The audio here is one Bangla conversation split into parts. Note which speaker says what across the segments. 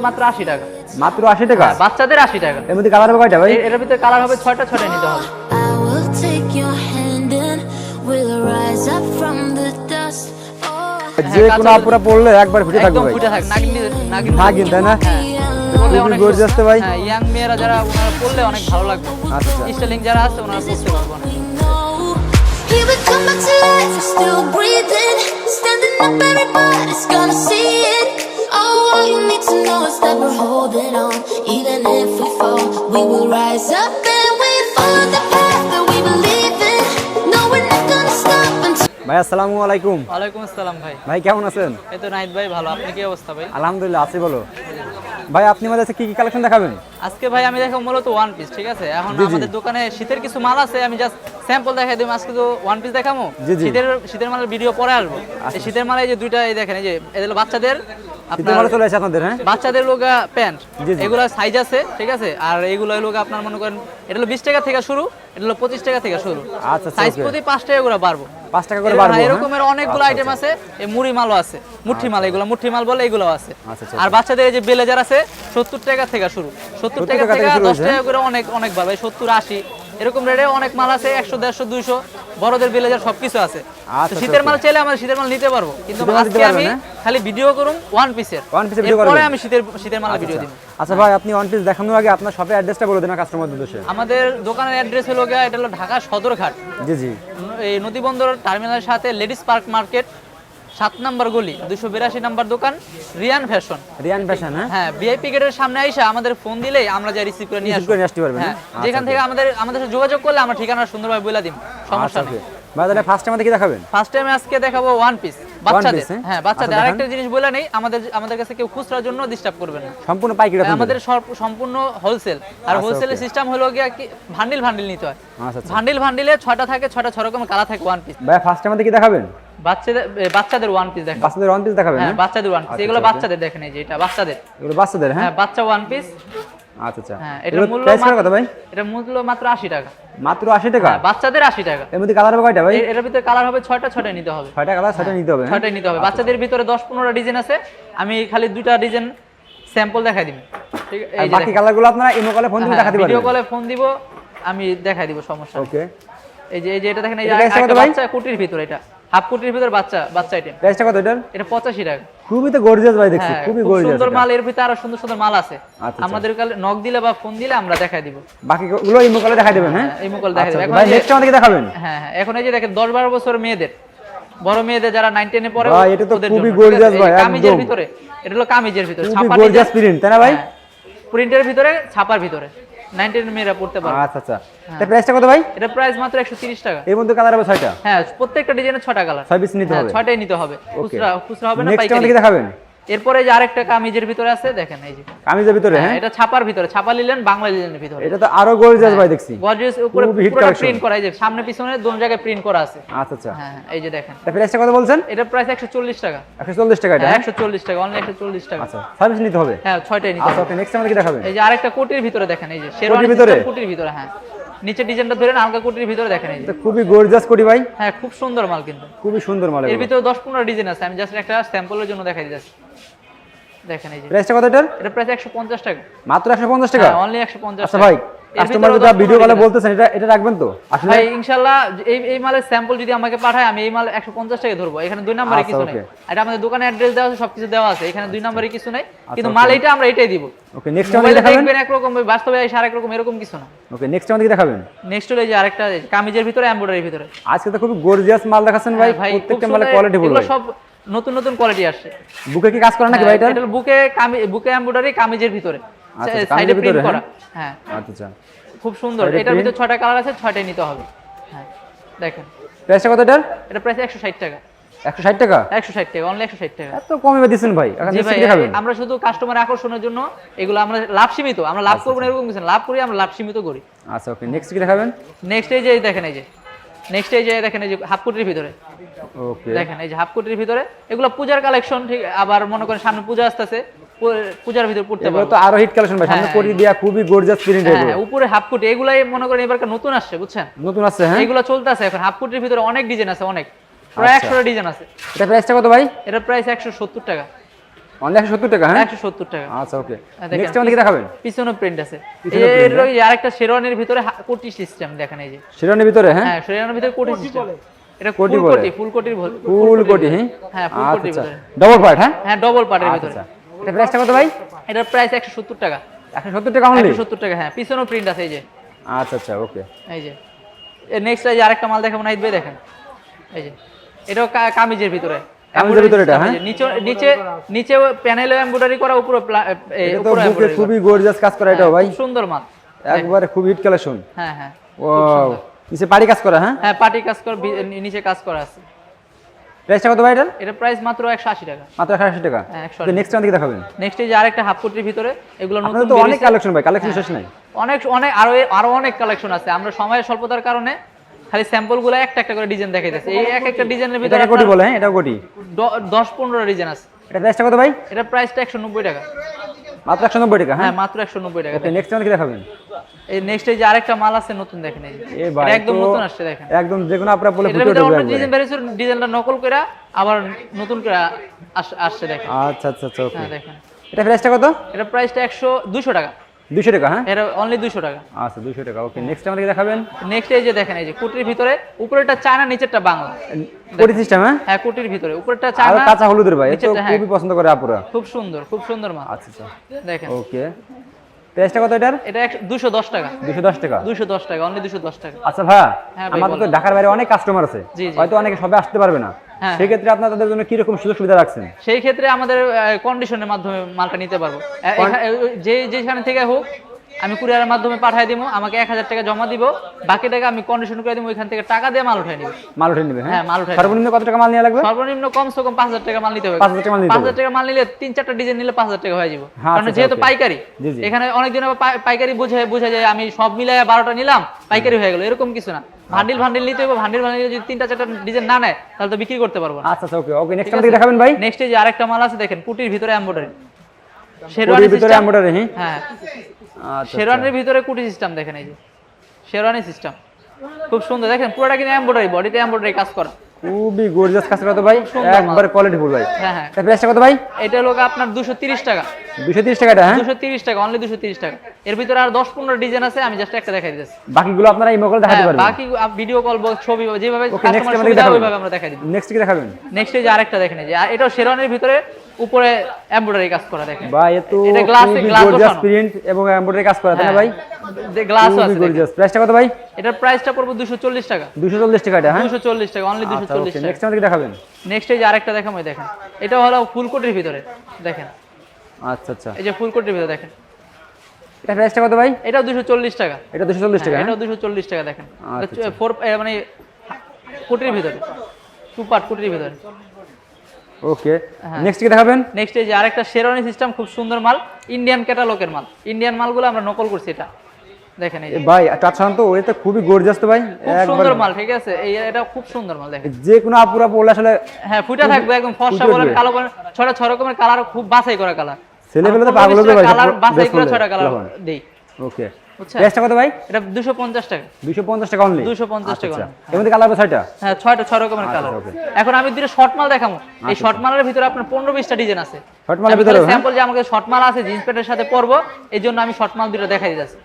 Speaker 1: মাত্র আশি টাকা।
Speaker 2: মাত্র আশি টাকা?
Speaker 1: বাচ্চাদের আশি টাকা।
Speaker 2: এর মধ্যে কালার হবে কয়টা ভাই?
Speaker 1: এ- এটার ভিতরে কালার হবে ছয়টা ছয়টা নিতে হবে।
Speaker 2: যে
Speaker 1: হ্যাঁ,
Speaker 2: কোনো আপুরা পড়লে একবার ফুটে থাকবে
Speaker 1: একদম
Speaker 2: ভাই।
Speaker 1: ফুটে থাকে। নাগিন নাগিন
Speaker 2: নাগিন, তাই না?
Speaker 1: হ্যাঁ।
Speaker 2: খুবই
Speaker 1: অনেক
Speaker 2: gorgeous তো ভাই।
Speaker 1: হ্যাঁ ইয়াং মেয়েরা যারা ওনারা পড়লে অনেক ভালো লাগবে।
Speaker 2: আচ্ছা।
Speaker 1: স্টাইলিং যারা আছে ওনারা পড়তে পারব
Speaker 3: we come back to life, still breathing. Standing up, everybody's gonna see it. Oh, all you need to know is that we're holding on. Even if we fall, we will rise up and we follow the path that we believe in. No, we're not gonna stop until.
Speaker 2: ভাই আসসালামু আলাইকুম।
Speaker 1: ওয়ালাইকুম আসসালাম ভাই।
Speaker 2: ভাই কেমন আছেন?
Speaker 1: এই তো নাইট ভাই ভালো। আপনি কি অবস্থা ভাই?
Speaker 2: আলহামদুলিল্লাহ আছি বলো ভাই আপনি আমাদের কাছে কি কি কালেকশন দেখাবেন?
Speaker 1: আজকে ভাই আমি মূলত ওয়ান পিস ঠিক আছে? এখন আমাদের দোকানে শীতের কিছু মাল আছে আমি জাস্ট স্যাম্পল দেখাই দিই আজকে তো ওয়ান পিস দেখাবো। শীতের শীতের মালের ভিডিও পরে আসব। এই শীতের মালে এই যে দুইটা এই দেখেন এই যে এদের বাচ্চাদের আপনার
Speaker 2: মালে চলে আসে আপনাদের হ্যাঁ?
Speaker 1: বাচ্চাদের লোগা প্যান্ট। এগুলো সাইজ আছে ঠিক আছে? আর আপনার মনে করেন এটা হলো বিশ টাকা থেকে শুরু এটা হলো পঁচিশ টাকা থেকে শুরু।
Speaker 2: আচ্ছা, আচ্ছা,
Speaker 1: সাইজ প্রতি পাঁচ টাকা করে বাড়বো।
Speaker 2: পাঁচ টাকা করে বাড়বো
Speaker 1: হ্যাঁ,
Speaker 2: হ্যাঁ?
Speaker 1: এরকমের অনেকগুলো আইটেম আছে এই মুড়ি মালও আছে মুঠি মাল এগুলো মুঠি মাল বলে এগুলো আছে।
Speaker 2: আচ্ছা, আচ্ছা,
Speaker 1: আর বাচ্চাদের এই যে বেলেজার আছে সত্তর টাকা থেকে শুরু। সত্তর টাকা থেকে দশ টাকা করে অনেক অনেক ভাই সত্তর আশি এরকম রেটে অনেক মাল আছে একশো দেড়শো দুইশো। বড়দের বেলেজার সবকিছু আছে।
Speaker 2: আচ্ছা,
Speaker 1: শীতের
Speaker 2: আচ্ছা,
Speaker 1: মাল চাইলে আমরা শীতের মাল নিতে পারব। কিন্তু আজকে আমি
Speaker 2: হ্যাঁ?
Speaker 1: খালি ভিডিও করুন ওয়ান পিসের
Speaker 2: ওয়ান পিসের
Speaker 1: ভিডিও
Speaker 2: করব
Speaker 1: আমি শীতের শীতের মাল ভিডিও দিব
Speaker 2: আচ্ছা। ভাই আপনি ওয়ান পিস দেখানোর আগে আপনার শপের অ্যাড্রেসটা বলে দেন কাস্টমারদের উদ্দেশ্যে।
Speaker 1: আমাদের দোকানের অ্যাড্রেস হলো গিয়া এটা হলো ঢাকা সদরঘাট।
Speaker 2: জি জি।
Speaker 1: এই নদীবন্দর টার্মিনালের সাথে লেডিস পার্ক মার্কেট সাত নম্বর গলি দুশো বিরাশি নম্বর দোকান রিয়ান ফ্যাশন
Speaker 2: রিয়ান ফ্যাশন হ্যাঁ?
Speaker 1: হ্যাঁ ভিআইপি গেটের সামনে আইসা আমাদের ফোন দিলেই আমরা যা রিসিভ করে নিয়ে
Speaker 2: আসতে পারবেন,
Speaker 1: হ্যাঁ
Speaker 2: হ্যাঁ?
Speaker 1: যেখান
Speaker 2: আচ্ছা,
Speaker 1: থেকে আমাদের আমাদের সাথে যোগাযোগ করলে আমরা ঠিকানা সুন্দরভাবে বলে দিব সমস্যা
Speaker 2: আচ্ছা
Speaker 1: নেই।
Speaker 2: তাহলে ফার্স্ট আমাদের কি দেখাবেন?
Speaker 1: ফার্স্ট টাইম আজকে দেখাবো ওয়ান পিস বাচ্চাদের।
Speaker 2: হ্যাঁ?
Speaker 1: হ্যাঁ বাচ্চাদের।
Speaker 2: আচ্ছা,
Speaker 1: আরেকটা জিনিস বলে নেই আমাদের আমাদের কাছে কেউ খুচরার জন্য ডিস্টার্ব করবেন না।
Speaker 2: সম্পূর্ণ পাইকারি
Speaker 1: আমাদের সম্পূর্ণ হোলসেল আর হোলসেলের সিস্টেম হলো গিয়া কি ভান্ডিল ভান্ডিল নিতে হয়। ভান্ডিল ভান্ডিলে ছয়টা থাকে ছয়টা ছয় রকম কালার থাকে ওয়ান পিস
Speaker 2: ভাই ফার্স্ট আমাদের কি দেখাবেন?
Speaker 1: বাচ্চাদের বাচ্চাদের ওয়ান পিস
Speaker 2: বাচ্চাদের ওয়ান পিস দেখাবেন
Speaker 1: হ্যাঁ
Speaker 2: হ্যাঁ?
Speaker 1: বাচ্চাদের ওয়ান পিস
Speaker 2: আচ্ছা,
Speaker 1: এগুলো
Speaker 2: আচ্ছা,
Speaker 1: বাচ্চাদের দেখেন এই যে এটা বাচ্চাদের।
Speaker 2: এগুলো বাচ্চাদের হ্যাঁ?
Speaker 1: হ্যাঁ বাচ্চা ওয়ান পিস
Speaker 2: আচ্ছা আচ্ছা।
Speaker 1: হ্যাঁ এটার মূল্য
Speaker 2: কত ভাই?
Speaker 1: এটা মূল্য মাত্র আশি টাকা।
Speaker 2: মাত্র আশি টাকা?
Speaker 1: হ্যাঁ, বাচ্চাদের আশি টাকা।
Speaker 2: এর মধ্যে কালার হবে কয়টা ভাই?
Speaker 1: এ- ভিতরে কালার হবে ছয়টা ছয়টা নিতে হবে।
Speaker 2: ছয়টা কালার ছয়টা নিতে হবে?
Speaker 1: নিতে হবে। বাচ্চাদের ভিতরে ডিজাইন আছে। আমি খালি দুইটা ডিজাইন স্যাম্পল দেখাই দিব। ঠিক এই
Speaker 2: বাকি কালারগুলো আপনারা ইমো কলে ফোন দিয়ে দেখাতে
Speaker 1: ভিডিও কলে ফোন দিব আমি দেখাই দিব সমস্যা
Speaker 2: ওকে
Speaker 1: এই যে এই যে এটা দেখেন এই যে? বাচ্চা কুটির ভিতরে এটা। হাফ কুটির ভিতরে বাচ্চা বাচ্চা আইটেম
Speaker 2: প্রাইসটা কত এটার?
Speaker 1: এটা পঁচাশি টাকা।
Speaker 2: খুবই তো গর্জিয়াস ভাই দেখছি
Speaker 1: হ্যাঁ,
Speaker 2: খুবই গর্জিয়াস
Speaker 1: সুন্দর মাল এর ভিতরে আরও সুন্দর সুন্দর মাল আছে।
Speaker 2: আচ্ছা।
Speaker 1: আমাদের কালে নক দিলে বা ফোন দিলে আমরা দেখাই দিব।
Speaker 2: বাকি গুলো ইমো কলে দেখাই দেবেন হ্যাঁ?
Speaker 1: হ্যাঁ, এই মুকল দেখাই
Speaker 2: আচ্ছা,
Speaker 1: দিব এখন
Speaker 2: ভাই
Speaker 1: এই যে-
Speaker 2: নেক্সট আমাদেরকে দেখাবেন।
Speaker 1: হ্যাঁ হ্যাঁ এখন এই যে দেখেন দশ বারো বছর মেয়েদের। বড় মেয়েদের যারা নাইন টেনে পড়ে
Speaker 2: ভাই, এটা তো খুবই
Speaker 1: এই
Speaker 2: ভাই,
Speaker 1: কামিজের ভিতরে এটা হলো কামিজের ভিতরে ছাপা
Speaker 2: গর্জিয়াস প্রিন্ট তাই না ভাই?
Speaker 1: প্রিন্টের ভিতরে ছাপার ভিতরে। নাইন টেন মেয়েরা পড়তে পারে।
Speaker 2: আচ্ছা আচ্ছা। তা প্রাইসটা কত ভাই?
Speaker 1: এটা প্রাইস মাত্র একশো তিরিশ টাকা।
Speaker 2: এর মধ্যে কালার হবে ছয়টা?
Speaker 1: হ্যাঁ প্রত্যেকটা কালার
Speaker 2: পিস নিতে হবে।
Speaker 1: নিতে হবে। খুচরা খুচরা হবে না
Speaker 2: নেক্সট
Speaker 1: পাইকারি।
Speaker 2: দেখাবেন?
Speaker 1: এরপরে যে আরেকটা কামিজের ভিতরে আছে দেখেন এই যে।
Speaker 2: কামিজের ভিতরে
Speaker 1: হ্যাঁ,
Speaker 2: হ্যাঁ?
Speaker 1: এটা ছাপার ভিতরে ছাপা নিলেন বাংলা লিলেনের ভিতরে।
Speaker 2: এটা তো আরও গর্জিয়াস ভাই দেখছি।
Speaker 1: গর্জিয়াস উপরে
Speaker 2: collection।
Speaker 1: প্রিন্ট করা এই যে সামনে পিছনে দোনো জায়গায় প্রিন্ট করা আছে।
Speaker 2: আচ্ছা আচ্ছা।
Speaker 1: হ্যাঁ হ্যাঁ, এই যে দেখেন।
Speaker 2: তা প্রাইসটা কত বলছেন?
Speaker 1: এটা প্রাইস একশো চল্লিশ টাকা।
Speaker 2: একশো চল্লিশ টাকা এটা
Speaker 1: হ্যাঁ
Speaker 2: হ্যাঁ?
Speaker 1: একশো চল্লিশ টাকা অনলাইন একশো চল্লিশ টাকা।
Speaker 2: আচ্ছা পিস নিতে হবে?
Speaker 1: হ্যাঁ ছয়টাই নিতে
Speaker 2: আচ্ছা
Speaker 1: হবে।
Speaker 2: ওকে নেক্সট আমাদেরকে দেখাবেন?
Speaker 1: এই যে আরেকটা কোটির ভিতরে দেখেন এই যে শেরওয়ানি
Speaker 2: ভিতরে?
Speaker 1: কোটির ভিতরে হ্যাঁ। নিচে ডিজাইনটা ধরেন হালকা কোটির ভিতরে দেখেন এই যে।
Speaker 2: এটা খুবই গর্জিয়াস কোটি ভাই।
Speaker 1: হ্যাঁ খুব সুন্দর মাল কিন্তু।
Speaker 2: খুবই সুন্দর মাল
Speaker 1: এর ভিতরে দশ পনেরো ডিজাইন আছে আমি জাস্ট একটা স্যাম্পলের জন্য দেখাই দিচ্ছি দেখেন এই যে।
Speaker 2: প্রাইসটা কত এটার?
Speaker 1: এটা প্রাইস একশো পঞ্চাশ টাকা।
Speaker 2: মাত্র একশো পঞ্চাশ টাকা?
Speaker 1: হ্যাঁ অনলি
Speaker 2: আচ্ছা ভাই কাস্টমার যেটা ভিডিও কলে বলতেছেন এটা এটা রাখবেন তো? আসলে
Speaker 1: ভাই ইনশাল্লাহ এই এই মালের স্যাম্পল যদি আমাকে পাঠায় আমি এই মাল একশো পঞ্চাশ টাকা ধরবো। এখানে দুই নম্বরে
Speaker 2: আচ্ছা,
Speaker 1: কিছু নেই। এটা আমাদের দোকানে অ্যাড্রেস দেওয়া আছে সবকিছু দেওয়া আছে। এখানে দুই নম্বরে কিছু নেই। কিন্তু মাল এইটা আমরা এটাই দিব।
Speaker 2: ওকে নেক্সট দেখাবেন?
Speaker 1: একরকম বাস্তবে এরকম কিছু না।
Speaker 2: ওকে নেক্সট দেখাবেন?
Speaker 1: নেক্সট হলো যে আরেকটা কামিজের ভিতরে এমব্রয়ডারির ভিতরে।
Speaker 2: আজকে তো খুবই গর্জিয়াস মাল দেখাচ্ছেন ভাই
Speaker 1: হ্যাঁ,
Speaker 2: প্রত্যেকটা মালে কোয়ালিটি
Speaker 1: সব নতুন নতুন কোয়ালিটি আসছে।
Speaker 2: বুকে কি কাজ করে নাকি ভাই এটা
Speaker 1: এটা বুকে কামি বুকে এমব্রয়ডারি কামিজের ভিতরে।
Speaker 2: আচ্ছা,
Speaker 1: সাইডে প্রিন্ট করা। হ্যাঁ?
Speaker 2: আচ্ছা আচ্ছা।
Speaker 1: খুব সুন্দর। এটার ভিতরে ছয়টা কালার আছে ছয়টাই নিতে হবে। হ্যাঁ দেখেন।
Speaker 2: প্রাইসটা কত এটার?
Speaker 1: এটা প্রাইস একশো ষাট টাকা।
Speaker 2: একশো ষাট টাকা?
Speaker 1: একশো ষাট টাকা অনলি একশো ষাট টাকা।
Speaker 2: এত কমে দিচ্ছেন ভাই।
Speaker 1: আমরা শুধু কাস্টমার আকর্ষণের জন্য এগুলো আমরা লাভ সীমিত আমরা লাভ করব না এরকম কিছু। লাভ করি আমরা লাভ সীমিত করি।
Speaker 2: আচ্ছা ওকে নেক্সট কি দেখাবেন?
Speaker 1: নেক্সট এই যে দেখেন এই যে। নেক্সট এই যে দেখেন এই যে হাফ কোটির ভিতরে।
Speaker 2: ওকে
Speaker 1: দেখেন এই যে হাফ কোটির ভিতরে এগুলো পূজার কালেকশন ঠিক আবার মনে করেন সামনে পূজা আসতেছে পূজার ভিতরে পড়তে
Speaker 2: তো আরও হিট কালেকশন ভাই সামনে
Speaker 1: হ্যাঁ,
Speaker 2: দিয়া খুবই গর্জিয়াস প্রিন্ট
Speaker 1: হ্যাঁ হ্যাঁ, উপরে হাফ কোটি এগুলাই মনে করেন এবার নতুন আসছে বুঝছেন?
Speaker 2: নতুন হ্যাঁ?
Speaker 1: এগুলো চলতেছে এখন হাফ কোটির ভিতরে অনেক ডিজাইন আছে অনেক। প্রায়
Speaker 2: আচ্ছা।
Speaker 1: একশোটা ডিজাইন আছে।
Speaker 2: এটা প্রাইসটা কত ভাই?
Speaker 1: এটার প্রাইস একশো সত্তর টাকা।
Speaker 2: অনলি টাকা হ্যাঁ?
Speaker 1: টাকা।
Speaker 2: আচ্ছা ওকে।
Speaker 1: হ্যাঁ,
Speaker 2: নেক্সট আমাদের কি দেখাবেন?
Speaker 1: পিছনে প্রিন্ট আছে। এর ওই আরেকটা শেরওয়ানির ভিতরে কোটি সিস্টেম দেখেন এই যে।
Speaker 2: শিরোনের ভিতরে হ্যাঁ?
Speaker 1: হ্যাঁ শেরওয়ানির ভিতরে কোটি সিস্টেম এটা
Speaker 2: কোটি
Speaker 1: ফুল কোটি ফুল কোটির
Speaker 2: ফুল কোটি হ্যাঁ?
Speaker 1: হ্যাঁ ফুল কোটির
Speaker 2: আচ্ছা
Speaker 1: ভিতরে।
Speaker 2: ডবল পার্ট হ্যাঁ?
Speaker 1: হ্যাঁ ডবল পার্টের ভিতরে।
Speaker 2: আচ্ছা এটা প্রাইসটা কত ভাই?
Speaker 1: এটার প্রাইস একশো সত্তর টাকা।
Speaker 2: একশো সত্তর টাকা অনলি
Speaker 1: টাকা হ্যাঁ। পিছনেও প্রিন্ট আছে এই যে।
Speaker 2: আচ্ছা আচ্ছা ওকে।
Speaker 1: এই যে। নেক্সট আরেকটা মাল দেখাবো ভাই দেখেন। এই যে। এটাও কামিজের ভিতরে।
Speaker 2: কামিজের ভিতরে এটা, হ্যাঁ?
Speaker 1: নিচে নিচে নিচে প্যানেলে এমব্রয়ডারি করা উপরে প্লা- এ,
Speaker 2: এটা তো
Speaker 1: উপরে
Speaker 2: বুকে খুবই গর্জিয়াস কাজ করা এটাও ভাই।
Speaker 1: সুন্দর মাল।
Speaker 2: একবারে খুব হিট কালেকশন
Speaker 1: হ্যাঁ হ্যাঁ
Speaker 2: ও নিচে পাড়ি কাজ করা হ্যাঁ?
Speaker 1: হ্যাঁ পার্টি কাজ করা নিচে কাজ করা আছে।
Speaker 2: প্রাইসটা কত ভাই এটার
Speaker 1: এটা প্রাইস মাত্র একশো আশি টাকা।
Speaker 2: মাত্র টাকা।
Speaker 1: হ্যাঁ, 180
Speaker 2: নেক্সট দেখাবেন।
Speaker 1: নেক্সট এই যে আরেকটা হাফ কোটির ভিতরে এগুলো নতুন
Speaker 2: তো অনেক কালেকশন ভাই কালেকশন শেষ নাই।
Speaker 1: অনেক অনেক আরও আরও অনেক কালেকশন আছে। আমরা সময়ের স্বল্পতার কারণে খালি স্যাম্পলগুলো একটা একটা করে ডিজাইন দেখাইতেছে। এই এক একটা ডিজাইনের ভিতরে
Speaker 2: কোটি বলে হ্যাঁ এটাও কোটি।
Speaker 1: আপনার দ- দশ পনেরো ডিজাইন আছে।
Speaker 2: এটা প্রাইসটা কত ভাই?
Speaker 1: এটা প্রাইসটা একশো নব্বই টাকা।
Speaker 2: মাত্র একশো নব্বই টাকা হ্যাঁ?
Speaker 1: হ্যাঁ মাত্র একশো নব্বই টাকা।
Speaker 2: ওকে নেক্সট আমাদের কি দেখাবেন?
Speaker 1: এই নেক্সট এই যে আরেকটা মাল আছে নতুন দেখেন এই এটা একদম নতুন আসছে দেখেন।
Speaker 2: একদম যে কোনো আপনারা বলে ফুটে উঠবে
Speaker 1: অন্য ডিজাইন বেরিয়েছে ডিজাইনটা নকল করে আবার নতুন করে আস- আসছে দেখেন।
Speaker 2: আচ্ছা আচ্ছা আচ্ছা ওকে
Speaker 1: হ্যাঁ দেখেন।
Speaker 2: এটা প্রাইসটা কত?
Speaker 1: এটা প্রাইসটা একশো দুশো টাকা।
Speaker 2: দুশো টাকা হ্যাঁ?
Speaker 1: এটা অনলি 200 টাকা।
Speaker 2: আচ্ছা 200 টাকা ওকে নেক্সট আমাদের দেখাবেন।
Speaker 1: নেক্সট এই যে দেখেন এই যে কুটির ভিতরে উপরেটা চায়না নিচেরটা বাংলা।
Speaker 2: কোটি সিস্টেম হ্যাঁ?
Speaker 1: হ্যাঁ কুটির ভিতরে। উপরেরটা
Speaker 2: আর কাঁচা হলুদের ভাই এ তো
Speaker 1: নিচেরটা, হ্যাঁ।
Speaker 2: খুবই পছন্দ করে আপুরা।
Speaker 1: খুব সুন্দর খুব সুন্দর মাল।
Speaker 2: আচ্ছা আচ্ছা।
Speaker 1: দেখেন।
Speaker 2: ওকে প্রাইসটা কত এটার?
Speaker 1: এটা দুশো দশ টাকা।
Speaker 2: দুশো দশ টাকা।
Speaker 1: দুশো দশ টাকা অনলি দুশো দশ টাকা।
Speaker 2: আচ্ছা ভাই
Speaker 1: হ্যাঁ
Speaker 2: আমাদের তো। ঢাকার বাইরে অনেক কাস্টমার আছে। হয়তো অনেকে সবে আসতে পারবে না।
Speaker 1: সেই
Speaker 2: সেক্ষেত্রে আপনার তাদের জন্য কীরকম সুযোগ সুবিধা রাখছেন?
Speaker 1: সেই ক্ষেত্রে আমাদের কন্ডিশনের মাধ্যমে মালটা নিতে পারব। যে যেখানে থেকে হোক আমি কুরিয়ারের মাধ্যমে পাঠিয়ে দিব আমাকে এক হাজার টাকা জমা দিব। বাকি টাকা আমি কন্ডিশন করে দিব ওইখান থেকে টাকা দিয়ে মাল উঠাই নিব।
Speaker 2: মাল উঠে নেবে হ্যাঁ?
Speaker 1: হ্যাঁ, মাল উঠাই
Speaker 2: সর্বনিম্ন কত টাকা মাল নিয়ে লাগবে?
Speaker 1: সর্বনিম্ন কমসে কম পাঁচ হাজার টাকা মাল নিতে হবে।
Speaker 2: 5,000 টাকা মাল নিতে
Speaker 1: পাঁচ হাজার টাকা মাল নিলে তিন চারটা ডিজাইন নিলে পাঁচ হাজার টাকা হয়ে যাবে।
Speaker 2: হ্যাঁ,
Speaker 1: কারণ
Speaker 2: আচ্ছা,
Speaker 1: যেহেতু পাইকারি। এখানে অনেকদিন পাইকারি বুঝে বুঝে যায় আমি সব মিলাই বারোটা নিলাম পাইকারি হয়ে গেল এরকম কিছু না। ভান্ডিল ভান্ডিল নিতে হবে ভান্ডিল ভান্ডিল যদি তিনটা চারটা ডিজাইন না নেয় তাহলে তো বিক্রি করতে পারব না।
Speaker 2: আচ্ছা আচ্ছা ওকে ওকে নেক্সট কি দেখাবেন ভাই।
Speaker 1: নেক্সট যে আরেকটা মাল আছে দেখেন পুটির ভিতরে এমব্রয়ডারি
Speaker 2: কোটির
Speaker 1: শেরওয়ানি
Speaker 2: ভিতরে এমব্রয়ডারি হ্যাঁ।
Speaker 1: হ্যাঁ।
Speaker 2: আচ্ছা
Speaker 1: শেরওয়ানির ভিতরে কুটি সিস্টেম দেখেন এই যে। শেরওয়ানি সিস্টেম খুব সুন্দর। দেখেন পুরোটা কিন্তু এমব্রয়ডারি বডিতে এমব্রয়ডারি কাজ করা।
Speaker 2: খুবই গর্জিয়াস কাজ করা তো ভাই। একবারে কোয়ালিটি ফুল ভাই।
Speaker 1: হ্যাঁ হ্যাঁ।
Speaker 2: এটা প্রাইসটা কত ভাই?
Speaker 1: এটা হলো আপনার দুশো তিরিশ টাকা।
Speaker 2: দুশো তিরিশ টাকাটা হ্যাঁ?
Speaker 1: দুশো তিরিশ টাকা অনলি দুশো তিরিশ টাকা। এর ভিতরে আর দশ পনেরো ডিজাইন আছে আমি জাস্ট একটা দেখাই দিতেছি।
Speaker 2: বাকিগুলো আপনারা এই মোবাইল দেখাতে
Speaker 1: হ্যাঁ,
Speaker 2: পারবেন।
Speaker 1: বাকি ভিডিও কল ছবি যেভাবে কাস্টমার সুবিধা ওইভাবে আমরা দেখাই দিই
Speaker 2: নেক্সট কি দেখাবেন?
Speaker 1: নেক্সট যে আরেকটা দেখেন এই যে। এটাও শেরওয়ানির ভিতরে উপরে এমব্রয়ডারি কাজ করা দেখেন।
Speaker 2: ভাই এত
Speaker 1: এটা
Speaker 2: খুবই
Speaker 1: glass
Speaker 2: গর্জিয়াস প্রিন্ট এবং এমব্রয়ডারি কাজ করা তাই না ভাই? খুবই
Speaker 1: আছে
Speaker 2: গর্জিয়াস প্রাইসটা কত ভাই?
Speaker 1: এটার প্রাইসটা পড়বে দুশো চল্লিশ টাকা।
Speaker 2: দুশো চল্লিশ টাকাটা হ্যাঁ?
Speaker 1: দুশো চল্লিশ টাকা অনলি
Speaker 2: আচ্ছা
Speaker 1: চল্লিশ
Speaker 2: ওকে
Speaker 1: টাকা।
Speaker 2: নেক্সট আমাদের দেখাবেন।
Speaker 1: নেক্সট এই যে আরেকটা দেখাম ওই দেখেন। এটা হলো ফুলকোটির ভিতরে দেখেন।
Speaker 2: আচ্ছা আচ্ছা।
Speaker 1: এই যে ফুলকোটির ভিতরে দেখেন।
Speaker 2: এটা প্রাইসটা কত ভাই?
Speaker 1: দুশো চল্লিশ টাকা।
Speaker 2: এটা দুশো চল্লিশ টাকা হ্যাঁ?
Speaker 1: এটাও দুশো চল্লিশ টাকা দেখেন।
Speaker 2: আচ্ছা,
Speaker 1: ফোর মানে কোটির ভিতরে। টু পার্ট কোটির ভিতরে।
Speaker 2: ওকে
Speaker 1: হ্যাঁ।
Speaker 2: নেক্সট কি দেখাবেন?
Speaker 1: নেক্সট এই যে আরেকটা শেরওয়ানি সিস্টেম খুব সুন্দর মাল ইন্ডিয়ান ক্যাটালগের মাল। ইন্ডিয়ান মালগুলো আমরা নকল করছি এটা। দেখেন এই
Speaker 2: ভাই টাচন তো ওইটা খুবই গর্জিয়াস তো ভাই।
Speaker 1: খুব সুন্দর মাল ঠিক আছে? এই এটা খুব সুন্দর মাল দেখেন।
Speaker 2: যে কোনো আপুরা পড়লে আসলে
Speaker 1: হ্যাঁ ফুটা থাকবে একদম ফর্সা বলেন কালো বলেন ছটা ছয় রকমের কালার খুব বাছাই করা কালার।
Speaker 2: ছেলেবেলে তো পাগল হয়ে যাবে
Speaker 1: কালার বাছাই করে। ছটা কালার দেই।
Speaker 2: ওকে প্রাইসটা কত ভাই?
Speaker 1: এটা দুশো পঞ্চাশ টাকা।
Speaker 2: দুশো পঞ্চাশ টাকা অনলি
Speaker 1: 250 টাকা
Speaker 2: এর মধ্যে কালার ছয়টা?
Speaker 1: হ্যাঁ ছয়টা ছয় রকমের কালার এখন আমি দুটো শর্ট মাল দেখাবো। এই শর্ট মালের ভিতরে আপনার পনেরো বিশটা ডিজাইন আছে।
Speaker 2: Short মালের ভিতরে?
Speaker 1: স্যাম্পল যে আমাকে শর্ট মাল আছে জিন্স প্যান্টের সাথে পরবো এই জন্য আমি শর্ট মাল দুটো দেখাই দিতেছি।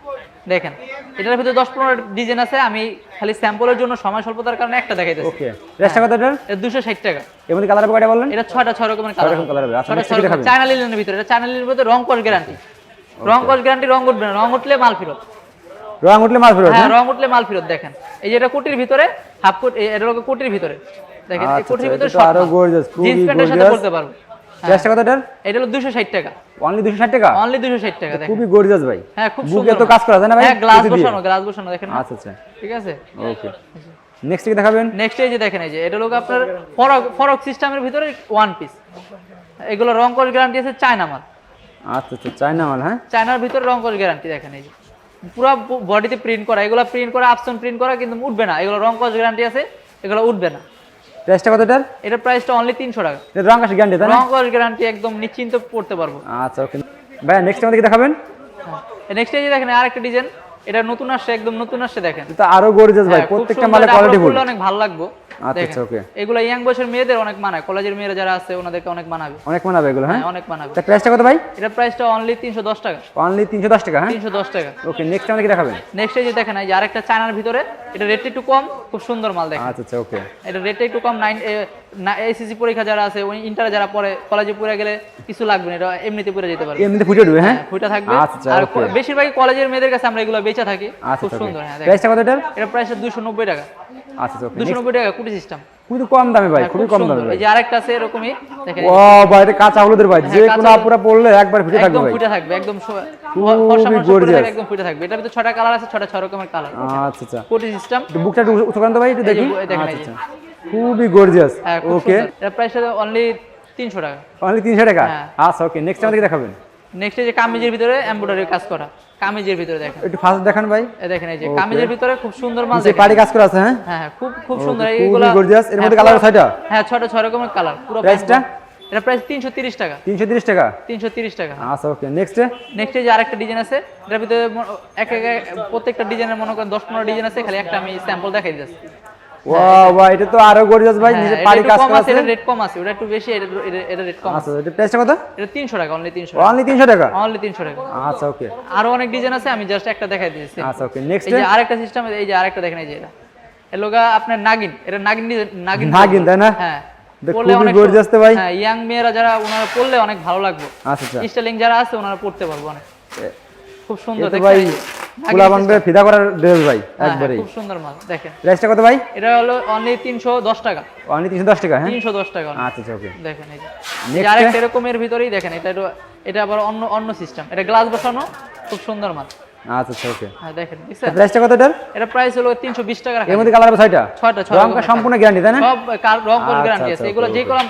Speaker 1: দেখেন এটার ভিতরে দশ পনেরো ডিজাইন আছে আমি খালি স্যাম্পলের জন্য সময় স্বল্পতার কারণে একটা দেখাই দিচ্ছি
Speaker 2: ওকে। প্রাইসটা কত
Speaker 1: এটা দুশো ষাট টাকা।
Speaker 2: এর মধ্যে কালার হবে কয়টা বললেন?
Speaker 1: এটা ছয়টা ছয় রকমের কালার
Speaker 2: রকম colour হবে। আচ্ছা,
Speaker 1: ছয়টা
Speaker 2: next
Speaker 1: ছয়
Speaker 2: কি
Speaker 1: রকম
Speaker 2: দেখাবেন?
Speaker 1: চায়না লিলেনের ভিতরে এটা চায়না লিলের ভিতরে রং কস গ্যারান্টি রং কস গ্যারান্টি রং উঠবে না রং উঠলে মাল ফেরত।
Speaker 2: রং উঠলে মাল ফেরত
Speaker 1: হ্যাঁ
Speaker 2: হ্যাঁ?
Speaker 1: রং উঠলে মাল ফেরত দেখেন। এই যে এটা কোটির ভিতরে হাফ কোট এটা হলো কোটির ভিতরে। দেখেন এই
Speaker 2: আচ্ছা,
Speaker 1: কোটির
Speaker 2: আচ্ছা,
Speaker 1: ভিতরে
Speaker 2: তো আরও খুবই
Speaker 1: জিন্স প্যান্টের সাথে পারব।
Speaker 2: প্রাইসটা কত এটার?
Speaker 1: এটা হলো দুশো ষাট টাকা।
Speaker 2: অনলি দুশো ষাট টাকা?
Speaker 1: অনলি দুশো ষাট টাকা দেখেন।
Speaker 2: খুবই গর্জিয়াস ভাই।
Speaker 1: হ্যাঁ খুব সুন্দর
Speaker 2: তো কাজ করা যায় না ভাই?
Speaker 1: হ্যাঁ গ্লাস বসানো গ্লাস বসানো দেখেন
Speaker 2: আচ্ছা আচ্ছা।
Speaker 1: ঠিক আছে?
Speaker 2: ওকে নেক্সট কি দেখাবেন?
Speaker 1: নেক্সট এই যে দেখেন এই যে এটা হলো আপনার ফরক ফরক সিস্টেমের ভিতরে ওয়ান পিস এগুলো রং কস গ্যারান্টি আছে চায়না মাল।
Speaker 2: আচ্ছা আচ্ছা চাইনা মাল হ্যাঁ?
Speaker 1: চায়নার ভিতরে রং কস গ্যারান্টি দেখেন এই যে। পুরো বডিতে প্রিন্ট করা এগুলো প্রিন্ট করা আপশন প্রিন্ট করা কিন্তু উঠবে না। এগুলো রং কস গ্যারান্টি আছে এগুলো উঠবে না।
Speaker 2: প্রাইসটা কত এটার?
Speaker 1: এটার প্রাইসটা অনলি তিনশো টাকা।
Speaker 2: এটা রং আসে গ্যারান্টি তাই না?
Speaker 1: রং কস গ্যারান্টি একদম নিশ্চিন্ত পড়তে পারব।
Speaker 2: আচ্ছা ওকে। ভাই নেক্সট আমাদের দেখাবেন?
Speaker 1: নেক্সট এই যে দেখেন আরেকটা ডিজাইন এটা নতুন আসছে একদম নতুন আসছে দেখেন।
Speaker 2: এটা আরও গর্জিয়াস ভাই
Speaker 1: হ্যাঁ,
Speaker 2: প্রত্যেকটা মালে কোয়ালিটি ফুল
Speaker 1: অনেক ভালো লাগবে।
Speaker 2: আচ্ছা, আচ্ছা,
Speaker 1: এগুলো ইয়াং বয়সের মেয়েদের অনেক মানায় কলেজের মেয়েরা যারা আছে ওনাদেরকে অনেক মানাবে।
Speaker 2: অনেক মানাবে এগুলো হ্যাঁ?
Speaker 1: হ্যাঁ অনেক মানাবে।
Speaker 2: প্রাইসটা কত ভাই?
Speaker 1: এটা প্রাইসটা অনলি তিনশো দশ টাকা।
Speaker 2: অনলি তিনশো দশ টাকা হ্যাঁ?
Speaker 1: তিনশো দশ টাকা।
Speaker 2: ওকে নেক্সট আমাদের কি দেখাবেন?
Speaker 1: নেক্সট যে দেখেন এই যে আরেকটা চায়নার ভিতরে এটা রেটটা একটু কম খুব সুন্দর মাল দেখেন।
Speaker 2: আচ্ছা আচ্ছা ওকে
Speaker 1: এটা রেটটা একটু কম নাইন এসএসসি পরীক্ষা যারা আছে ওই ইন্টার যারা পড়ে কলেজে পড়ে গেলে কিছু লাগবে না এটা এমনিতে পড়ে যেতে পারবে।
Speaker 2: এমনিতে ফুটে উঠবে হ্যাঁ?
Speaker 1: ফুটা থাকবে।
Speaker 2: আচ্ছা
Speaker 1: আর
Speaker 2: ওকে
Speaker 1: বেশিরভাগই কলেজের মেয়েদের কাছে আমরা এগুলো বেচা থাকি। খুব সুন্দর হ্যাঁ
Speaker 2: প্রাইসটা কত
Speaker 1: এটা প্রাইস দুশো নব্বই টাকা।
Speaker 2: আচ্ছা আচ্ছা ওকে
Speaker 1: দুশো নব্বই টাকা কুটি সিস্টেম
Speaker 2: খুবই কম দামে ভাই খুবই কম দামে
Speaker 1: এই যে আরেকটা আছে এরকমই দেখেন।
Speaker 2: ও ভাই এটা কাঁচা হলুদের ভাই যে কোনো আপুরা পড়লে একবার ফুটে থাকবে
Speaker 1: একদম ফুটে থাকবে একদম
Speaker 2: খুবই
Speaker 1: ফর্সা মানুষ ফুটে
Speaker 2: gorgeous।
Speaker 1: থাকবে, একদম ফুটে থাকবে। এটার ভিতরে ছটা কালার আছে ছটা ছয় রকমের কালার
Speaker 2: আচ্ছা আচ্ছা।
Speaker 1: কোটি সিস্টেম
Speaker 2: বুকটা একটু উঁচু করেন তো ভাই একটু দেখি।
Speaker 1: বু- এই দেখেন,
Speaker 2: আচ্ছা
Speaker 1: এই যে।
Speaker 2: আচ্ছা। খুবই গর্জিয়াস
Speaker 1: হ্যাঁ
Speaker 2: ওকে
Speaker 1: সুন্দর। এর প্রাইস অনলি তিনশো টাকা।
Speaker 2: অনলি তিনশো টাকা?
Speaker 1: হ্যাঁ।
Speaker 2: আচ্ছা ওকে নেক্সট আমাদেরকে দেখাবেন।
Speaker 1: নেক্সট যে কামিজের ভিতরে এমব্রয়ডারি কাজ করা। কামিজের ভিতরে দেখেন।
Speaker 2: একটু ফাস্ট দেখান ভাই।
Speaker 1: এই দেখেন এই যে কামিজের ভিতরে খুব সুন্দর মাল দেখেন।
Speaker 2: পাড়ি কাজ করা আছে হ্যাঁ?
Speaker 1: হ্যাঁ হ্যাঁ খুব খুব সুন্দর। এইগুলো
Speaker 2: গর্জিয়াস এর মধ্যে
Speaker 1: কালার
Speaker 2: ছয়টা?
Speaker 1: হ্যাঁ ছয়টা ছয় রকমের কালার পুরো
Speaker 2: Price-টা?
Speaker 1: এটা প্রাইস তিনশো তিরিশ টাকা।
Speaker 2: তিনশো তিরিশ টাকা?
Speaker 1: তিনশো তিরিশ টাকা।
Speaker 2: আচ্ছা ওকে নেক্সট
Speaker 1: নেক্সট যে আরেকটা ডিজাইন আছে এটার ভিতরে এক এক প্রত্যেকটা ডিজাইনের মনে করেন দশ পনেরো ডিজাইন আছে খালি একটা আমি স্যাম্পল দেখাই দিচ্ছি
Speaker 2: ওয়াও ভাই এটা তো আরও গর্জিয়াস ভাই নিচে পাড়ি কাজ করা
Speaker 1: আছে
Speaker 2: আছে
Speaker 1: এটা রেট কম আছে ওটা একটু বেশি এটা এটা- এটা রেট কম আছে।
Speaker 2: আচ্ছা এটা প্রাইসটা কত?
Speaker 1: এটা তিনশো টাকা অনলি তিনশো
Speaker 2: অনলি তিনশো টাকা?
Speaker 1: অনলি তিনশো টাকা।
Speaker 2: আচ্ছা ওকে
Speaker 1: আরও অনেক ডিজাইন আছে আমি জাস্ট একটা দেখাই দিয়েছি
Speaker 2: আচ্ছা ওকে নেক্সট
Speaker 1: এই যে আরেকটা সিস্টেম এই যে আরেকটা দেখেন এই যে এটা। এলোগা আপনার নাগিন এটা নাগিন নাগিন
Speaker 2: নাগিন, তাই না?
Speaker 1: হ্যাঁ।
Speaker 2: খুবই
Speaker 1: অনেক
Speaker 2: তো ভাই।
Speaker 1: হ্যাঁ ইয়াং মেয়েরা যারা ওনারা পড়লে অনেক ভালো লাগবে।
Speaker 2: আচ্ছা আচ্ছা।
Speaker 1: স্টাইলিং যারা আছে ওনারা পড়তে পারব অনেক। খুব সুন্দর
Speaker 2: ভাই বানবে ফিদা করার ড্রেস ভাই
Speaker 1: হ্যাঁ, হ্যাঁ, খুব সুন্দর মাল দেখেন।
Speaker 2: প্রাইসটা কত ভাই?
Speaker 1: এটা হলো অনলি তিনশো দশ টাকা।
Speaker 2: অনলি তিনশো দশ টাকা হ্যাঁ?
Speaker 1: তিনশো দশ টাকা
Speaker 2: আচ্ছা আচ্ছা ওকে
Speaker 1: দেখেন এই যে। আরেকটা এরকমের ভিতরেই দেখেন এটা এটা আবার অন্য অন্য সিস্টেম এটা গ্লাস বসানো খুব সুন্দর মাল।
Speaker 2: আচ্ছা আচ্ছা ওকে
Speaker 1: হ্যাঁ দেখেন
Speaker 2: প্রাইসটা কত এটার?
Speaker 1: এটা প্রাইস হলো তিনশো বিশ টাকা রাখা
Speaker 2: এর মধ্যে কালার রঙটা সম্পূর্ণ গ্যারান্টি তাই না?
Speaker 1: সব রং করে
Speaker 2: আচ্ছা,
Speaker 1: গ্যারান্টি
Speaker 2: আচ্ছা,
Speaker 1: আছে। এগুলো
Speaker 2: okay,
Speaker 1: যেগুলো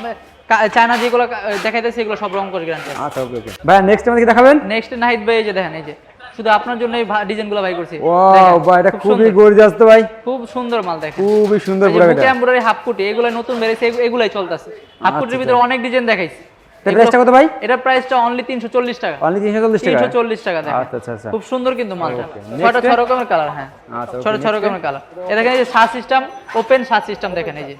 Speaker 1: চায়না যেগুলো দেখাইতেছে এগুলো সব রং করে গ্যারান্টি আছে।
Speaker 2: আচ্ছা ওকে ওকে ভাই নেক্সট আমাদের কি দেখাবেন?
Speaker 1: নেক্সট নাহিদ ভাই এই যে দেখেন এই যে। শুধু আপনার জন্য এই ডিজাইনগুলো ভাই করছি।
Speaker 2: ওয়াও ভাই এটা খুবই গর্জিয়াস তো ভাই।
Speaker 1: খুব সুন্দর মাল দেখেন।
Speaker 2: খুবই সুন্দর পুরো এটা
Speaker 1: এমব্রয়ডারি হাফ কুটি এগুলো নতুন বেরিয়েছে এগুলাই চলতেছে। হাফ কুটির ভিতরে অনেক ডিজাইন দেখাইছি।
Speaker 2: প্রাইসটা কত ভাই?
Speaker 1: এটা প্রাইসটা অনলি তিনশো চল্লিশ টাকা।
Speaker 2: অনলি তিনশো চল্লিশ টাকা?
Speaker 1: তিনশো চল্লিশ টাকা দেখেন।
Speaker 2: আচ্ছা আচ্ছা আচ্ছা।
Speaker 1: খুব সুন্দর কিন্তু মালটা। ছয়টা
Speaker 2: next?
Speaker 1: ছয় রকমের কালার হ্যাঁ।
Speaker 2: আচ্ছা,
Speaker 1: ছয়টা ছয় রকমের কালার এ দেখেন এই যে সাজ সিস্টেম ওপেন সাজ সিস্টেম দেখেন এই যে।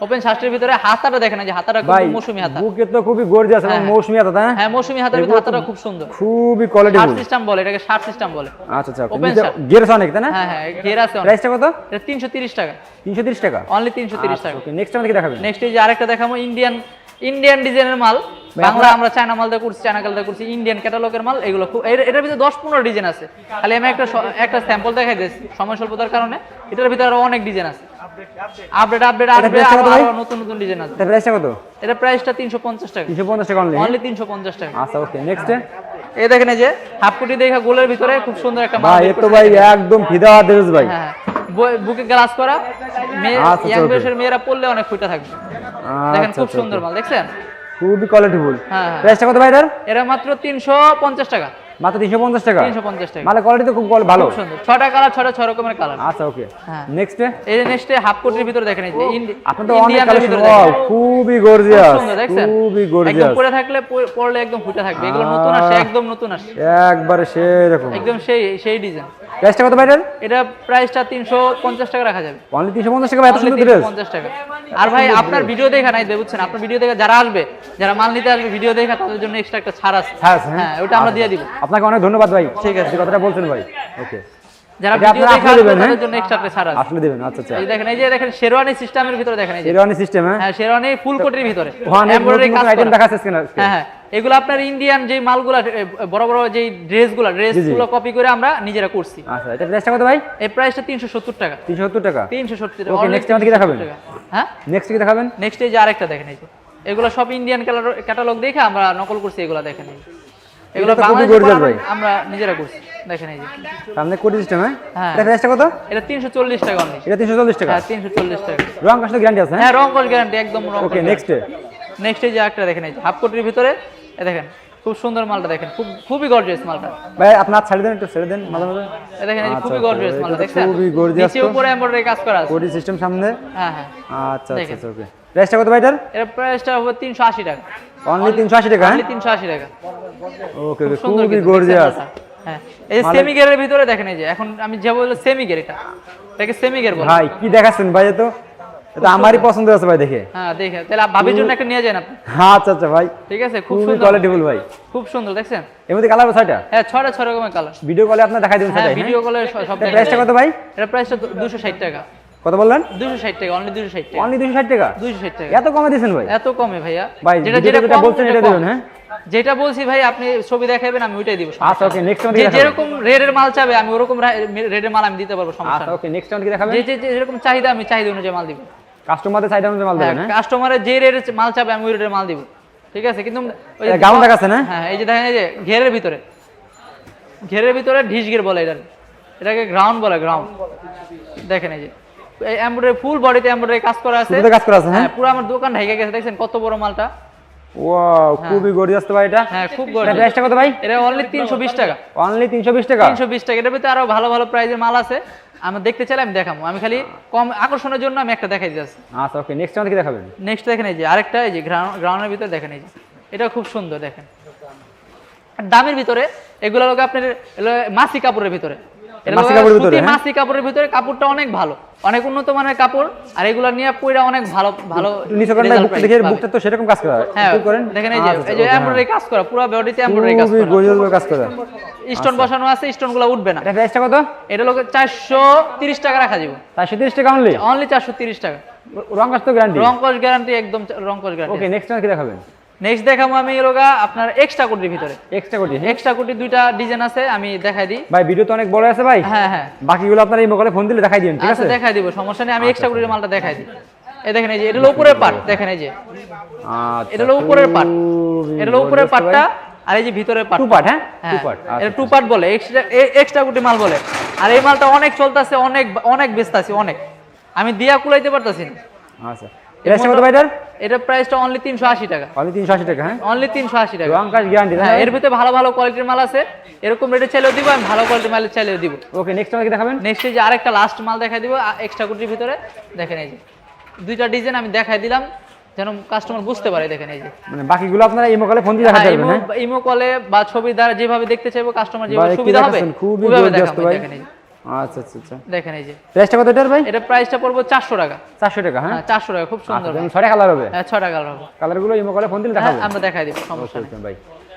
Speaker 1: ওপেন সাজটির ভিতরে হাতাটা দেখেন যে হাতাটা খুব মৌসুমি হাতা।
Speaker 2: বুকে তো খুবই গর্জিয়াস এবং
Speaker 1: হ্যাঁ।
Speaker 2: মৌসুমি হাতা তাই
Speaker 1: হ্যাঁ মৌসুমি হাতার ভিতরে হাতাটা খুব সুন্দর।
Speaker 2: খুবই
Speaker 1: কোয়ালিটি
Speaker 2: শার্ট
Speaker 1: সিস্টেম বলে এটাকে শার্ট সিস্টেম বলে।
Speaker 2: আচ্ছা আচ্ছা নিচে
Speaker 1: shirt।
Speaker 2: গেরস অনেক তাই না?
Speaker 1: হ্যাঁ হ্যাঁ ঘের আছে
Speaker 2: প্রাইসটা কত?
Speaker 1: এটা তিনশো তিরিশ টাকা।
Speaker 2: তিনশো তিরিশ টাকা?
Speaker 1: অনলি তিনশো তিরিশ টাকা।
Speaker 2: ওকে নেক্সট আমাদের কি দেখাবেন?
Speaker 1: নেক্সট এই যে আরেকটা দেখাবো ইন্ডিয়ান ইন্ডিয়ান ডিজাইনের মাল। বাংলা আমরা চায়না মাল দিয়ে করছি চায়না কাল দিয়ে করছি ইন্ডিয়ান ক্যাটালগের মাল। এগুলো খুব এর- এটার ভিতরে দশ পনেরো ডিজাইন আছে। খালি আমি একটা একটা স্যাম্পল দেখাই দিয়েছি সময় স্বল্পতার কারণে। এটার ভিতরে আরও অনেক ডিজাইন আছে। আপডেট আপডেট আসবে আরও
Speaker 2: কত ভাই?
Speaker 1: আরও নতুন নতুন ডিজাইন আছে।
Speaker 2: এটা প্রাইসটা কত?
Speaker 1: এটা প্রাইসটা তিনশো পঞ্চাশ টাকা।
Speaker 2: তিনশো পঞ্চাশ টাকা অনলি
Speaker 1: অনলি তিনশো পঞ্চাশ টাকা।
Speaker 2: আচ্ছা ওকে নেক্সট
Speaker 1: এই দেখেন এই যে হাফ কোটি দেখা গোলের ভিতরে খুব সুন্দর একটা
Speaker 2: ভাই এ তো ভাই একদম ফিদা ড্রেস ভাই।
Speaker 1: হ্যাঁ বুকে গ্লাস করা মেয়ে
Speaker 2: আচ্ছা,
Speaker 1: ইয়াং বয়সের মেয়েরা পড়লে অনেক ফুটা থাকবে। দেখেন
Speaker 2: আচ্ছা
Speaker 1: খুব
Speaker 2: আচ্ছা,
Speaker 1: সুন্দর মাল দেখছেন?
Speaker 2: খুবই কোয়ালিটিফুল
Speaker 1: হ্যাঁ হ্যাঁ।
Speaker 2: প্রাইসটা কত ভাই এটার?
Speaker 1: এরা মাত্র তিনশো পঞ্চাশ টাকা।
Speaker 2: মাত্র তিনশো পঞ্চাশ টাকা?
Speaker 1: তিনশো পঞ্চাশ টাকা।
Speaker 2: মানে কোয়ালিটি তো খুব ভালো-
Speaker 1: সুন্দর। কালার ছটা ছয় রকমের কালার।
Speaker 2: আচ্ছা ওকে
Speaker 1: হ্যাঁ।
Speaker 2: নেক্সট
Speaker 1: এই যে নেক্সটে হাফ কোটির ভিতরে দেখেন এই যে ইন্ডি-
Speaker 2: অনেক কালেকশন ওয়াও খুবই গর্জিয়াস খুবই
Speaker 1: একদম পরে থাকলে পরলে একদম ফুটে থাকবে। এগুলো নতুন আসে একদম নতুন আসে
Speaker 2: একবারে সেই রকম।
Speaker 1: একদম সেই সেই ডিজাইন
Speaker 2: প্রাইসটা কত ভাই
Speaker 1: এটা প্রাইসটা তিনশো পঞ্চাশ টাকা রাখা যাবে।
Speaker 2: অনলি তিনশো পঞ্চাশ টাকা এত সুন্দর ড্রেস
Speaker 1: 350 টাকা। আর ভাই আপনার ভিডিও দেখা নাই বুঝছেন? আপনার ভিডিও দেখে যারা আসবে যারা মাল নিতে আসবে ভিডিও দেখা তাদের জন্য এক্সট্রা একটা ছাড় আছে।
Speaker 2: ছাড় আছে,
Speaker 1: হ্যাঁ? ওটা আমরা দিয়ে দিব।
Speaker 2: আপনাকে অনেক ধন্যবাদ ভাই। ঠিক আছে। কথাটা বলছেন ভাই। ওকে।
Speaker 1: যারা ভিডিও
Speaker 2: হ্যাঁ?
Speaker 1: তাদের জন্য এক্সট্রা একটা ছাড় আছে।
Speaker 2: আসলে দিবেন আচ্ছা আচ্ছা।
Speaker 1: এই দেখেন এই যে দেখেন শেরওয়ানি সিস্টেমের ভিতরে দেখেন এই যে।
Speaker 2: এরওয়ানি সিস্টেম হ্যাঁ?
Speaker 1: হ্যাঁ শেরওয়ানি ফুল কোটের ভিতরে। এমব্রয়ডারি কাজ
Speaker 2: আইটেম
Speaker 1: করা।
Speaker 2: স্ক্রিনে
Speaker 1: হ্যাঁ হ্যাঁ। এগুলো আপনার ইন্ডিয়ান যে মালগুলা বড় বড় যে ড্রেসগুলো ড্রেসগুলো কপি করে আমরা নিজেরা করছি।
Speaker 2: আচ্ছা এটা প্রাইসটা কত ভাই?
Speaker 1: এই প্রাইসটা তিনশো সত্তর টাকা।
Speaker 2: তিনশো সত্তর টাকা।
Speaker 1: তিনশো সত্তর
Speaker 2: Okay, next আমাদের কি দেখাবেন?
Speaker 1: হ্যাঁ?
Speaker 2: নেক্সট কি দেখাবেন?
Speaker 1: নেক্সট এই যে আরেকটা দেখেন এই যে। এগুলো সব ইন্ডিয়ান ক্যাটালগ দেখে আমরা নকল করছি এগুলো দেখেন এই যে। এগুলো
Speaker 2: gorgeous
Speaker 1: বানানো
Speaker 2: ভাই।
Speaker 1: আমরা নিজেরা করছি। দেখেন এই যে।
Speaker 2: সামনে কোড সিস্টেম হ্যাঁ?
Speaker 1: হ্যাঁ।
Speaker 2: এটা প্রাইসটা কত?
Speaker 1: এটা তিনশো চল্লিশ টাকা অনলি।
Speaker 2: এটা তিনশো চল্লিশ টাকা?
Speaker 1: হ্যাঁ তিনশো চল্লিশ টাকা।
Speaker 2: রং কাস্ট গ্যারান্টি আছে হ্যাঁ?
Speaker 1: হ্যাঁ রং কস গ্যারান্টি একদম রং
Speaker 2: ওকে নেক্সট
Speaker 1: নেক্সট এই যে একটা দেখেন এই যে হাফ কোটির ভিতরে এ দেখেন খুব সুন্দর মালটা দেখেন খুব খুবই গর্জিয়াস মালটা।
Speaker 2: ভাই আপনার ছাড়ি দেন একটু ছেড়ে দেন মাঝে মাঝে।
Speaker 1: দেখেন এই
Speaker 2: আচ্ছা,
Speaker 1: খুবই
Speaker 2: আচ্ছা,
Speaker 1: গর্জিয়াস
Speaker 2: এটা
Speaker 1: মালটা দেখছেন?
Speaker 2: খুবই gorgeous
Speaker 1: নিচে উপরে এমব্রয়ডারি কাজ করা আছে।
Speaker 2: কোড সিস্টেম সামনে।
Speaker 1: হ্যাঁ হ্যাঁ।
Speaker 2: আচ্ছা আচ্ছা আচ্ছা ওকে প্রাইসটা কত ভাই এটার
Speaker 1: এর প্রাইসটা হবে তিনশো আশি টাকা।
Speaker 2: অনলি তিনশো আশি টাকা হ্যাঁ?
Speaker 1: অনলি তিনশো আশি টাকা।
Speaker 2: ওকে ওকে
Speaker 1: সুন্দর
Speaker 2: খুবই গর্জিয়াস
Speaker 1: হ্যাঁ এই সেমি গিয়ারের ভিতরে দেখেন এই যে এখন আমি যে বলব সেমি গিয়ার এটা। এটাকে সেমি গিয়ার বলে।
Speaker 2: ভাই কি দেখাচ্ছেন ভাই তো এটা আমারই পছন্দ আছে ভাই দেখে।
Speaker 1: হ্যাঁ দেখে তাহলে ভাবির জন্য একটা নিয়ে যান আপনি।
Speaker 2: আচ্ছা আচ্ছা ভাই।
Speaker 1: ঠিক আছে খুব সুন্দর।
Speaker 2: কোয়ালিটিফুল ভাই।
Speaker 1: খুব সুন্দর দেখছেন?
Speaker 2: এর মধ্যে কালার ছয়টা?
Speaker 1: হ্যাঁ ছটা ছয় রকমের কালার
Speaker 2: ভিডিও কলে আপনার দেখাই দিন
Speaker 1: হ্যাঁ
Speaker 2: সেটাই
Speaker 1: ভিডিও কলে সব
Speaker 2: প্রাইসটা। কত ভাই?
Speaker 1: এটা প্রাইসটা দুশো ষাট টাকা।
Speaker 2: কত বললেন?
Speaker 1: দুশো ষাট টাকা অনলি দুশো ষাট টাকা।
Speaker 2: অনলি দুশো ষাট টাকা?
Speaker 1: দুশো ষাট টাকা।
Speaker 2: এত কমে দিয়েছেন ভাই?
Speaker 1: এত কমে ভাইয়া।
Speaker 2: ভাই,
Speaker 1: যেটা যেটা
Speaker 2: বলছেন এটা। দেবেন, হ্যাঁ?
Speaker 1: যেটা বলছি ভাই আপনি ছবি দেখাবেন আমি ওইটাই দিব
Speaker 2: আচ্ছা ওকে। নেক্সট
Speaker 1: যে যেরকম রেডের মাল চাবে আমি ওরকম রেডের মাল আমি দিতে পারব সমস্যা
Speaker 2: আচ্ছা ওকে নেক্সট রাউন্ড কি দেখাবেন?
Speaker 1: যে যে যেরকম চাহিদা আমি চাহিদা অনুযায়ী মাল দিব।
Speaker 2: কাস্টমারদের সাইড অনুযায়ী মাল দেবেন হ্যাঁ
Speaker 1: কাস্টমারের যে রেটের মাল চাবে আমি ওই রেটের মাল দিব। ঠিক আছে? কিন্তু ওই
Speaker 2: gown না?
Speaker 1: হ্যাঁ এই যে দেখেন এই যে ঘেরের ভিতরে। ঘেরের ভিতরে ঢিস ঘের বলে এটা এটাকে গ্রাউন্ড বলে গ্রাউন্ড দেখেন এই যে। এমব্রয়ডারি ফুল বডিতে এমব্রয়ডারি কাজ করা আছে।
Speaker 2: কাজ করা আছে হ্যাঁ?
Speaker 1: হ্যাঁ পুরো আমার দোকান ঢেকে গেছে দেখছেন? কত বড় মালটা।
Speaker 2: ওয়াও খুবই গর্জিয়াস তো ভাই এটা?
Speaker 1: হ্যাঁ খুব
Speaker 2: এটা
Speaker 1: গর্জিয়াস
Speaker 2: প্রাইসটা কত ভাই?
Speaker 1: এটা অনলি তিনশো বিশ টাকা।
Speaker 2: অনলি তিনশো বিশ টাকা?
Speaker 1: তিনশো বিশ টাকা। এটার ভিতরে আরও ভালো ভালো প্রাইজের মাল আছে। আমি দেখতে চাইলে আমি দেখাবো। আমি খালি কম আকর্ষণের জন্য আমি একটা দেখাই দিতেছি।
Speaker 2: আচ্ছা ওকে নেক্সট রাউন্ড কি দেখাবেন।
Speaker 1: নেক্সট দেখেন এই যে আরেকটা এই যে গ্রাউন্ডের ভিতরে দেখেন এই যে। এটা খুব সুন্দর দেখেন। দামের ভিতরে এগুলো লোক আপনার মাসি কাপড়ের ভিতরে। এটা
Speaker 2: মাসি কাপড়ের ভিতরে, হ্যাঁ?
Speaker 1: মাসি কাপড়ের ভিতরে কাপড়টা অনেক ভালো। অনেক উন্নত মানের কাপড় আর এগুলো নিয়ে পয়রা অনেক ভালো ভালো
Speaker 2: নিচে করেন বুকটা দেখে বুকটা তো সেরকম কাজ করা
Speaker 1: হ্যাঁ।
Speaker 2: করেন।
Speaker 1: দেখেন এই যে
Speaker 2: আচ্ছা,
Speaker 1: এই যে। এমব্রয়ডারি কাজ করা পুরো বডিতে এমব্রয়ডারি কাজ করা।
Speaker 2: গর্জিয়াস ভাবে কাজ করা।
Speaker 1: স্টোন বসানো আছে স্টোনগুলো উঠবে না।
Speaker 2: এটা প্রাইসটা কত?
Speaker 1: এটা লোক চারশো তিরিশ টাকা রাখা যাব।
Speaker 2: চারশো তিরিশ টাকা অনলি
Speaker 1: অনলি চারশো তিরিশ টাকা।
Speaker 2: রং কাজ তো গ্যারান্টি
Speaker 1: রং গ্যারান্টি একদম রং কস গ্যারান্টি
Speaker 2: ওকে নেক্সট রাউন্ড কি দেখাবেন?
Speaker 1: নেক্সট দেখাবো আমি এরোগা আপনার এক্সট্রা কোটির ভিতরে।
Speaker 2: এক্সট্রা কোটি
Speaker 1: এক্সট্রা কোটির দুইটা ডিজাইন আছে আমি দেখাই দিই।
Speaker 2: ভাই ভিডিও তো অনেক বড় আছে ভাই।
Speaker 1: হ্যাঁ হ্যাঁ।
Speaker 2: বাকিগুলো আপনার এই মোবাইলে ফোন দিলে দেখাই দিন ঠিক
Speaker 1: আচ্ছা
Speaker 2: আছে?
Speaker 1: দেখাই দিব সমস্যা নেই আমি এক্সট্রা কোটির মালটা দেখাই দিই। এই দেখেন এই যে এটা হলো উপরের পার্ট দেখেন এই যে।
Speaker 2: আচ্ছা
Speaker 1: এটা হলো উপরের পার্ট এটা হলো উপরের পার্টটা আর এই যে ভিতরের পার্ট
Speaker 2: টু পার্ট হ্যাঁ? টু
Speaker 1: হ্যাঁ
Speaker 2: পার্ট
Speaker 1: এটা টু পার্ট বলে এক্সট্রা এক্সট্রা কোটি মাল বলে। আর এই মালটা অনেক চলতেছে অনেক অনেক বেচতাছি অনেক। আমি দিয়া কুলাইতে পারতাছি না।
Speaker 2: আচ্ছা। প্রাইসটা কত ভাই এটার
Speaker 1: এটা প্রাইসটা অনলি তিনশো আশি টাকা।
Speaker 2: অনলি তিনশো আশি টাকা হ্যাঁ?
Speaker 1: অনলি তিনশো আশি টাকা।
Speaker 2: রং কাজ গ্যারান্টি
Speaker 1: হ্যাঁ এর ভিতরে ভালো ভালো কোয়ালিটির মাল আছে। এরকম রেটে চাইলেও দিব আমি ভালো কোয়ালিটির মাল চাইলেও দিব।
Speaker 2: ওকে নেক্সট দেখাবেন।
Speaker 1: নেক্সট যে আরেকটা লাস্ট মাল দেখাই দিব এক্সট্রা কোটির ভিতরে। দেখেন এই যে দুইটা ডিজাইন আমি দেখাই দিলাম যেন কাস্টমার বুঝতে পারে দেখেন এই যে।
Speaker 2: মানে বাকিগুলো আপনারা এই মোবাইলে ফোন দিয়ে দেখাতে
Speaker 1: হ্যাঁ,
Speaker 2: পারবেন
Speaker 1: ইমো
Speaker 2: হ্যাঁ?
Speaker 1: ইমো কলে বা ছবির দ্বারা যেভাবে দেখতে চাইব কাস্টমার যেভাবে সুবিধা হবে?
Speaker 2: খুবই।
Speaker 1: দেখেন এই
Speaker 2: আচ্ছা আচ্ছা আচ্ছা।
Speaker 1: দেখেন এই যে।
Speaker 2: প্রাইসটা কত এটার ভাই?
Speaker 1: এটা প্রাইসটা পড়ব চারশো টাকা।
Speaker 2: চারশো টাকা হ্যাঁ?
Speaker 1: হ্যাঁ চারশো টাকা খুব সুন্দর
Speaker 2: আচ্ছা, ছয়টা কালার হবে।
Speaker 1: হ্যাঁ ছটা কালার হবে।
Speaker 2: কালারগুলো ইমো মোবাইলে ফোন দিলে
Speaker 1: হ্যাঁ
Speaker 2: দেখাবো।
Speaker 1: আমরা দেখাই দিব সমস্যা নেই।
Speaker 2: ভাই।